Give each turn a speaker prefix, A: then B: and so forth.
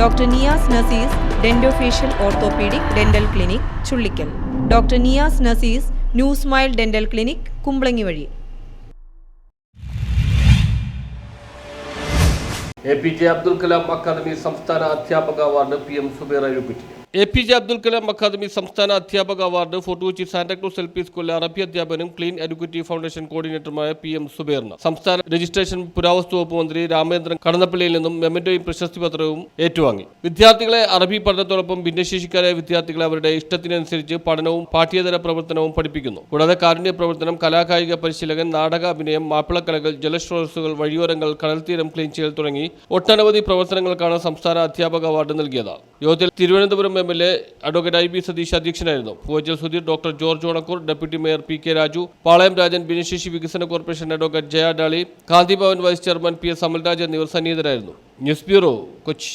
A: Doctor Niyas Nasees dentofacial orthopaedic dental clinic Chullikkal. Doctor Niyas Nasees new smile dental clinic Kumbalangi വഴി.
B: A P J Abdul Kalam academy സംസ്ഥാന അധ്യാപക award P M Zuber Azhukkutti A P J Abdul Kalam academy സംസ്ഥാന അധ്യാപക award Fort Kochi Santacruz L P സ്കൂളിലെ അറബി അധ്യാപനും clean educative foundation കോർഡിനേറ്ററുമായ P M സുബേറിന് സംസ്ഥാന രജിസ്ട്രേഷൻ പുരാവസ്തു വകുപ്പ് മന്ത്രി രാമേന്ദ്രൻ കടന്നപ്പള്ളിയിൽ നിന്നും മെമന്റോയും പ്രശസ്തി പത്രവും ഏറ്റുവാങ്ങി. വിദ്യാർത്ഥികളെ അറബി പഠനത്തോടൊപ്പം ഭിന്നശേഷിക്കാരായ വിദ്യാർത്ഥികളെ അവരുടെ ഇഷ്ടത്തിനനുസരിച്ച് പഠനവും പാഠ്യേതര പ്രവർത്തനവും പഠിപ്പിക്കുന്നു. കൂടാതെ കാരുണ്യ പ്രവർത്തനം കലാകായിക പരിശീലകൻ നാടക അഭിനയം മാപ്പിളക്കലകൾ ജലസ്രോതസ്സുകൾ വഴിയോരങ്ങൾ കടൽത്തീരം ക്ലീൻ ചെയ്യൽ തുടങ്ങി ഒട്ടനവധി പ്രവർത്തനങ്ങൾക്കാണ് സംസ്ഥാന അധ്യാപക അവാർഡ് നൽകിയത്. യോഗത്തിൽ Thiruvananthapuram M L A advocate I B Sathish അധ്യക്ഷനായിരുന്നു. Poovachal Sudheer doctor George Onakkoor deputy mayor P K Raju Palayam Rajan ഭിന്നശേഷി വികസന corporation advocate Jaya Dolly vice chairman P S Amalraj എന്നിവർ സന്നിഹിതരായിരുന്നു. News bureau Kochi.